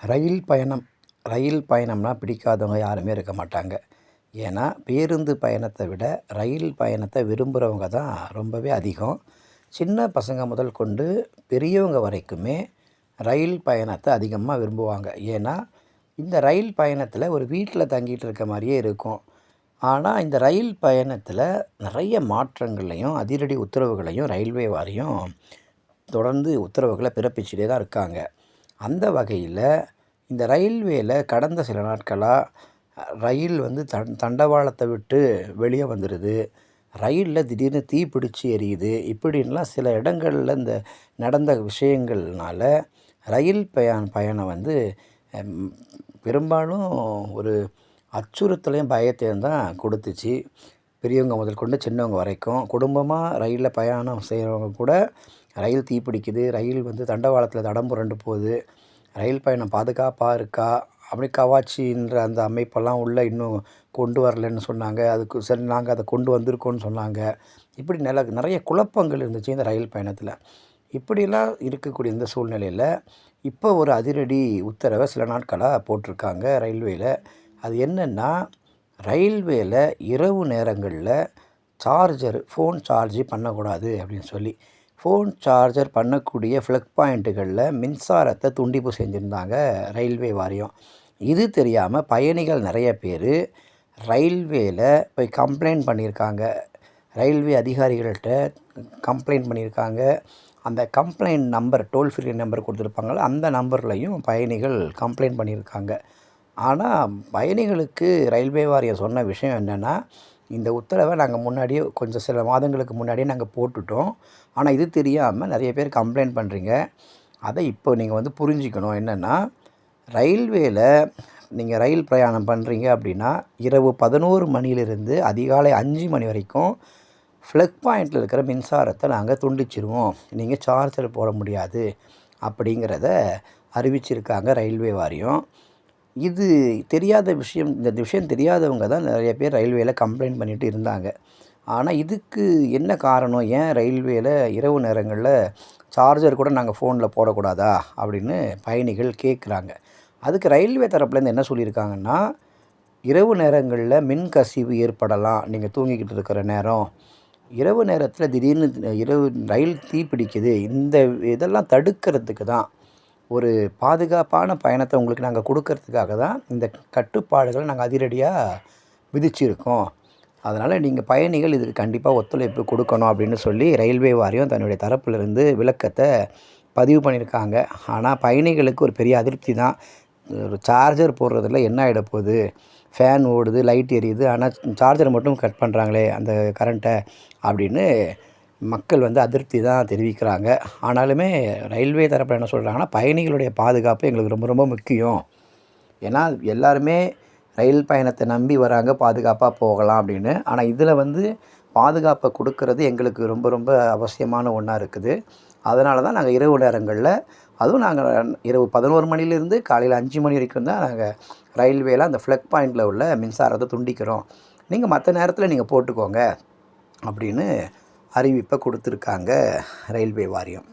ரயில் பயணம் ரயில் பயணம்னா பிடிக்காதவங்க யாருமே இருக்க மாட்டாங்க. ஏன்னா பேருந்து பயணத்தை விட ரயில் பயணத்தை விரும்புகிறவங்க தான் ரொம்பவே அதிகம். சின்ன பசங்க முதல் கொண்டு பெரியவங்க வரைக்குமே ரயில் பயணத்தை அதிகமாக விரும்புவாங்க. ஏன்னா இந்த ரயில் பயணத்தில் ஒரு வீட்டில் தங்கிட்டு இருக்க மாதிரியே இருக்கும். ஆனால் இந்த ரயில் பயணத்தில் நிறைய மாற்றங்களையும் அதிரடி உத்தரவுகளையும் ரயில்வே வாரியம் தொடர்ந்து உத்தரவுகளை பிறப்பிச்சுட்டே தான் இருக்காங்க. அந்த வகையில் இந்த ரயில்வேல கடந்த சில நாட்களாக ரயில் வந்து தண் தண்டவாளத்தை விட்டு வெளியே வந்துடுது ரயிலில் திடீர்னு தீ பிடிச்சி எரியுது. இப்படின்லாம் சில இடங்களில் இந்த நடந்த விஷயங்கள்னால ரயில் பயணம் பயணம் வந்து பெரும்பாலும் ஒரு அச்சுறுத்தலையும் பயத்தையும் தான் கொடுத்துச்சு. பெரியவங்க முதல் கொண்டு சின்னவங்க வரைக்கும். குடும்பமாக ரயிலில் பயணம் செய்கிறவங்க கூட ரயில் தீப்பிடிக்குது ரயில் வந்து தண்டவாளத்தில் தடம் புரண்டு போகுது ரயில் பயணம் பாதுகாப்பாக இருக்கா? அப்படி கவாச்சின்ற அந்த அமைப்பெல்லாம் உள்ளே இன்னும் கொண்டு வரலன்னு சொன்னாங்க. அதுக்கு சரி நாங்கள் அதை கொண்டு வந்திருக்கோன்னு சொன்னாங்க. இப்படி நில நிறைய குழப்பங்கள் இருந்துச்சு இந்த ரயில் பயணத்தில். இப்படிலாம் இருக்கக்கூடிய இந்த சூழ்நிலையில் இப்போ ஒரு அதிரடி உத்தரவை சில நாட்களாக போட்டிருக்காங்க ரயில்வேயில் அது என்னென்னா ரயில்வேயில் இரவு நேரங்களில் சார்ஜர் ஃபோன் சார்ஜ் பண்ணக்கூடாது அப்படின்னு சொல்லி. ஃபோன் சார்ஜர் பண்ணக்கூடிய ஃப்ளக் பாயிண்ட்டுகளில் மின்சாரத்தை துண்டிப்பு செஞ்சுருந்தாங்க ரயில்வே வாரியம். இது தெரியாமல் பயணிகள் நிறைய பேர் ரயில்வேல போய் கம்ப்ளைண்ட் பண்ணியிருக்காங்க. ரயில்வே அதிகாரிகள்கிட்ட கம்ப்ளைண்ட் பண்ணியிருக்காங்க. அந்த complaint number toll free number கொடுத்துருப்பாங்கள அந்த நம்பர்லையும் பயணிகள் கம்ப்ளைண்ட் பண்ணியிருக்காங்க. ஆனால் பயணிகளுக்கு ரயில்வே வாரியம் சொன்ன விஷயம் என்னென்னா இந்த உத்தரவை நாங்கள் முன்னாடியே கொஞ்சம் சில மாதங்களுக்கு முன்னாடியே நாங்கள் போட்டுட்டோம். ஆனால் இது தெரியாமல் நிறைய பேர் கம்ப்ளைண்ட் பண்ணுறீங்க அதை இப்போ நீங்கள் வந்து புரிஞ்சுக்கணும். என்னென்னா ரயில்வேல நீங்கள் ரயில் பிரயாணம் பண்ணுறீங்க அப்படின்னா இரவு பதினோரு மணியிலிருந்து அதிகாலை அஞ்சு மணி வரைக்கும் ஃப்ளக் பாயிண்டில் இருக்கிற மின்சாரத்தை நாங்கள் துண்டிச்சிருவோம். நீங்கள் சார்ஜர் போட முடியாது அப்படிங்கிறத அறிவிச்சிருக்காங்க ரயில்வே வாரியம். இது தெரியாத விஷயம் இந்த விஷயம் தெரியாதவங்க தான் நிறைய பேர் ரயில்வேயில் கம்ப்ளைண்ட் பண்ணிட்டு இருந்தாங்க. ஆனால் இதுக்கு என்ன காரணம்? ஏன் ரயில்வேயில் இரவு நேரங்களில் சார்ஜர் கூட நாங்கள் ஃபோனில் போடக்கூடாதா? அப்படின்னு பயணிகள் கேட்குறாங்க அதுக்கு ரயில்வே தரப்புலேருந்து என்ன சொல்லியிருக்காங்கன்னா இரவு நேரங்களில் மின் கசிவு ஏற்படலாம். நீங்கள் தூங்கிக்கிட்டு இருக்கிற நேரம். இரவு நேரத்தில் திடீர்னு இரவு ரயில் தீ பிடிக்குது இந்த இதெல்லாம் தடுக்கிறதுக்கு தான் ஒரு பாதுகாப்பான பயணத்தை உங்களுக்கு நாங்கள் கொடுக்கறதுக்காக தான் இந்த கட்டுப்பாடுகளை நாங்கள் அதிரடியாக விதிச்சிருக்கோம். அதனால் நீங்கள் பயணிகள் இதுக்கு கண்டிப்பாக ஒத்துழைப்பு கொடுக்கணும் அப்படின்னு சொல்லி ரயில்வே வாரியம் தன்னுடைய தரப்பிலிருந்து விளக்கத்தை பதிவு பண்ணியிருக்காங்க. ஆனால் பயணிகளுக்கு ஒரு பெரிய அதிருப்தி தான். ஒரு சார்ஜர் போடுறதுல என்ன ஆகிட போகுது? ஃபேன் ஓடுது லைட் எரியுது. ஆனால் சார்ஜர் மட்டும் கட் பண்ணுறாங்களே அந்த கரண்ட்டை அப்படின்னு மக்கள் வந்து அதிருப்தி தான் தெரிவிக்கிறாங்க. ஆனாலுமே ரயில்வே தரப்பில் என்ன சொல்கிறாங்கன்னா பயணிகளுடைய பாதுகாப்பு எங்களுக்கு ரொம்ப ரொம்ப முக்கியம். ஏன்னா எல்லாருமே ரயில் பயணத்தை நம்பி வராங்க பாதுகாப்பாக போகலாம் அப்படின்னு. ஆனால் இதில் வந்து பாதுகாப்பை கொடுக்கறது எங்களுக்கு ரொம்ப ரொம்ப அவசியமான ஒன்றா இருக்குது. அதனால தான் நாங்கள் இரவு நேரங்களில் அதுவும் நாங்கள் இரவு பதினோரு மணிலேருந்து காலையில் அஞ்சு மணி வரைக்கும் தான் நாங்கள் ரயில்வேல அந்த ஃப்ளக் பாயிண்டில் உள்ள மின்சாரத்தை துண்டிக்கிறோம். நீங்கள் மற்ற நேரத்தில் நீங்கள் போட்டுக்கோங்க அப்படின்னு அறிவிப்பை கொடுத்துருக்காங்க ரயில்வே வாரியம்.